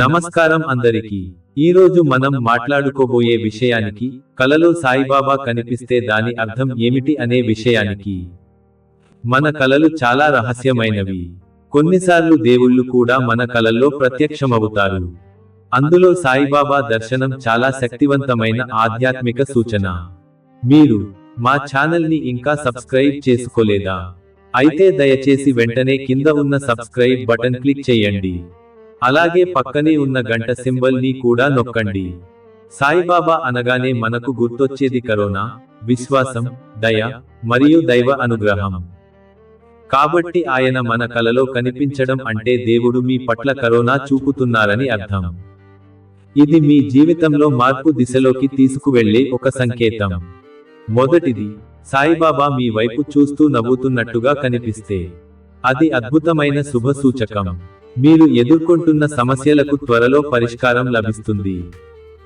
నమస్కారం అందరికీ. ఈ రోజు మనం మాట్లాడుకోబోయే విషయానికి కలలో సాయిబాబా కనిపిస్తే దాని అర్థం ఏమిటి అనే విషయానికి. మన కలలు చాలా రహస్యమైనవి. కొన్నిసార్లు దేవుళ్ళు కూడా మన కలల్లో ప్రత్యక్షమవుతారు. అందులో సాయిబాబా దర్శనం చాలా శక్తివంతమైన ఆధ్యాత్మిక సూచన. మీరు మా ఛానల్ని ఇంకా సబ్స్క్రైబ్ చేసుకోలేదా? అయితే దయచేసి వెంటనే కింద ఉన్న సబ్స్క్రైబ్ బటన్ క్లిక్ చేయండి. అలాగే పక్కనే ఉన్న గంట సింబల్ని కూడా నొక్కండి. సాయిబాబా అనగానే మనకు గుర్తొచ్చేది కరోనా విశ్వాసం దయ మరియు దైవ అనుగ్రహం. కాబట్టి ఆయన మన కలలో కనిపించడం అంటే దేవుడు మీ పట్ల కరోనా చూపుతున్నారని అర్థం. ఇది మీ జీవితంలో మార్పు దిశలోకి తీసుకువెళ్ళే ఒక సంకేతం. మొదటిది సాయిబాబా మీ వైపు చూస్తూ నవ్వుతున్నట్టుగా కనిపిస్తే. అది అద్భుతమైన శుభ సూచకం మీరు ఎదుర్కొంటున్న సమస్యలకు త్వరలో పరిష్కారం లభిస్తుంది.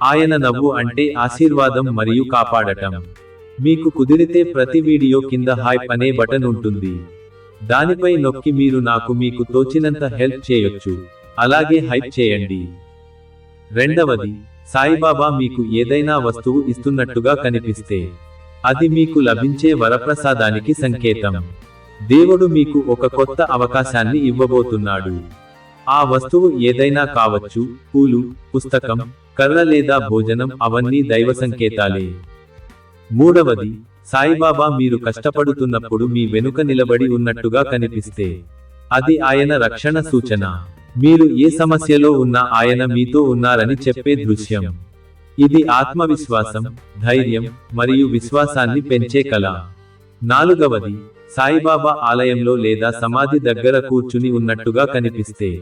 ఆయన నవ్వు అంటే ఆశీర్వాదం మరియు కాపాడటం. మీకు కుదిరితే ప్రతి వీడియో కింద హైప్ అనే బటన్ ఉంటుంది. దానిపై నొక్కి మీరు నాకు మీకు తోచినంత హెల్ప్ చేయొచ్చు. అలాగే హైప్ చేయండి. రెండవది సాయిబాబా మీకు ఏదైనా వస్తువు ఇస్తున్నట్టుగా కనిపిస్తే. అది మీకు లభించే వరప్రసాదానికి సంకేతం. దేవుడు మీకు ఒక కొత్త అవకాశాన్ని ఇవ్వబోతున్నాడు. ఆ వస్తువు ఏదైనా కావచ్చు పూలు పుస్తకం కర్ర లేదా భోజనం అవన్నీ దైవ సంకేతాలే. మూడవది సాయిబాబా మీరు కష్టపడుతున్నప్పుడు మీ వెనుక నిలబడి ఉన్నట్టుగా కనిపిస్తే. అది ఆయన రక్షణ సూచన. మీరు ఏ సమస్యలో ఉన్నా ఆయన మీతో ఉన్నారని చెప్పే దృశ్యం. ఇది ఆత్మవిశ్వాసం ధైర్యం మరియు విశ్వాసాన్ని పెంచే కళ. నాలుగవది సాయిబాబా ఆలయంలో లేదా సమాధి దగ్గర కూర్చుని ఉన్నట్టుగా కనిపిస్తే.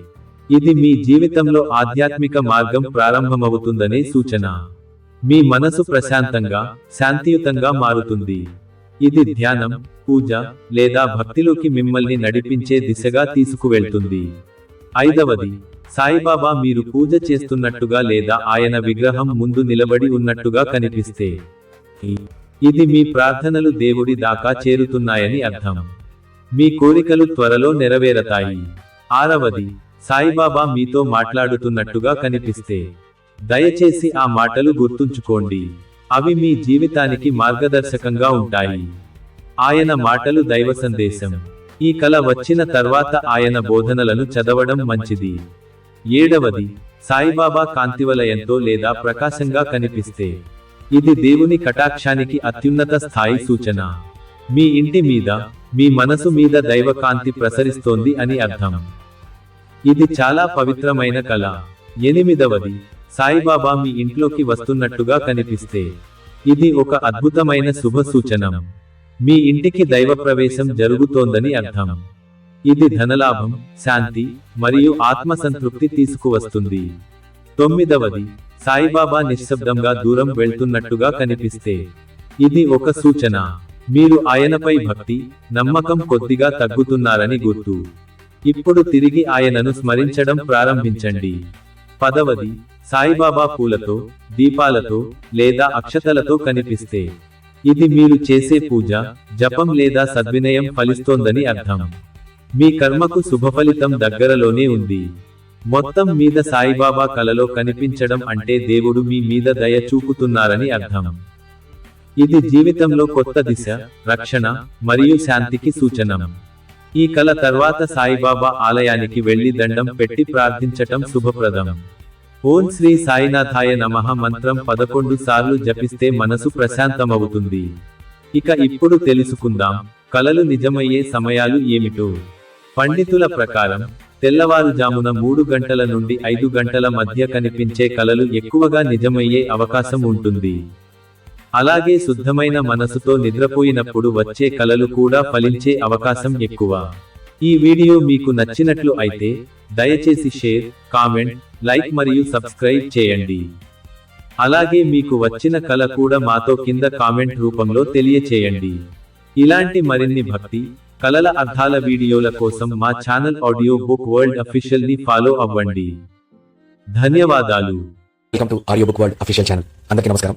ఇది మీ జీవితంలో ఆధ్యాత్మిక మార్గం ప్రారంభమవుతుందనే సూచన. మీ మనసు ప్రశాంతంగా శాంతియుతంగా మారుతుంది. ఇది ధ్యానం పూజ లేదా భక్తిలోకి మిమ్మల్ని నడిపించే దిశగా తీసుకువెళ్తుంది. ఐదవది సాయిబాబా మీరు పూజ చేస్తున్నట్టుగా లేదా ఆయన విగ్రహం ముందు నిలబడి ఉన్నట్టుగా కనిపిస్తే. ఇది మీ ప్రార్థనలు దేవుడి దాకా చేరుతున్నాయని అర్థం. మీ కోరికలు త్వరలో నెరవేరతాయి. ఆరవది సాయిబాబా మీతో మాట్లాడుతున్నట్టుగా కనిపిస్తే దయచేసి ఆ మాటలు గుర్తుంచుకోండి. అవి మీ జీవితానికి మార్గదర్శకంగా ఉంటాయి. ఆయన మాటలు దైవ సందేశం. ఈ కల వచ్చిన తర్వాత ఆయన బోధనలను చదవడం మంచిది. ఏడవది సాయిబాబా కాంతివలయంతో లేదా ప్రకాశంగా కనిపిస్తే. ఇది దేవుని కటాక్షానికి అత్యున్నత స్థాయి సూచన. మీ ఇంటి మీద మీ మనసు మీద దైవ కాంతి ప్రసరిస్తోంది అని అర్థం. ఇది చాలా పవిత్రమైన కళ. ఎనిమిదవది సాయిబాబా మీ ఇంట్లోకి వస్తున్నట్టుగా కనిపిస్తే. ఇది ఒక అద్భుతమైన శుభ సూచనం. మీ ఇంటికి దైవ ప్రవేశం జరుగుతోందని అర్థం. ఇది ధనలాభం శాంతి మరియు ఆత్మసంతృప్తి తీసుకువస్తుంది. తొమ్మిదవది సాయిబాబా నిశ్శబ్దంగా దూరం వెళ్తున్నట్టుగా కనిపిస్తే. ఇది ఒక సూచన. మీరు ఆయనపై భక్తి నమ్మకం కొద్దిగా తగ్గుతున్నారని గుర్తు. ఇప్పుడు తిరిగి ఆయనను స్మరించడం ప్రారంభించండి. పదవది సాయిబాబా పూలతో దీపాలతో లేదా అక్షతలతో కనిపిస్తే. ఇది మీరు చేసే పూజ జపం లేదా సద్వినయం ఫలిస్తోందని అర్థం. మీ కర్మకు శుభఫలితం దగ్గరలోనే ఉంది. మొత్తం మీద సాయిబాబా కలలో కనిపించడం అంటే దేవుడు మీ మీద దయ చూపుతున్నారని అర్థం. ఇది జీవితంలో కొత్త దిశ రక్షణ మరియు శాంతికి సూచనం. ఈ కల తర్వాత సాయిబాబా ఆలయానికి వెళ్ళి దండం పెట్టి ప్రార్థించటం శుభప్రదం. ఓం శ్రీ సాయినాథాయ నమః మంత్రం పదకొండు సార్లు జపిస్తే మనసు ప్రశాంతమవుతుంది. ఇక ఇప్పుడు తెలుసుకుందాం కలలు నిజమయ్యే సమయాలు ఏమిటో. పండితుల ప్రకారం తెల్లవారుజామున మూడు గంటల నుండి ఐదు గంటల మధ్య కనిపించే కలలు ఎక్కువగా నిజమయ్యే అవకాశం ఉంటుంది. అలాగే శుద్ధమైన మనసుతో నిద్రపోయినప్పుడు వచ్చే కలలు కూడా ఫలించే అవకాశం ఎక్కువ. ఈ వీడియో మీకు నచ్చినట్లు అయితే దయచేసి షేర్ కామెంట్ లైక్ మరియు సబ్స్క్రైబ్ చేయండి. అలాగే మీకు వచ్చిన కల కూడా మాతో కింద కామెంట్ రూపంలో తెలియచేయండి. ఇలాంటి మరిన్ని భక్తి కలల అర్థాల వీడియోల కోసం మా ఛానల్ ఆడియో బుక్ వరల్డ్ అఫీషియల్ని ఫాలో అవ్వండి. ధన్యవాదాలు. Welcome to audio book world official channel అందరికీ నమస్కారం.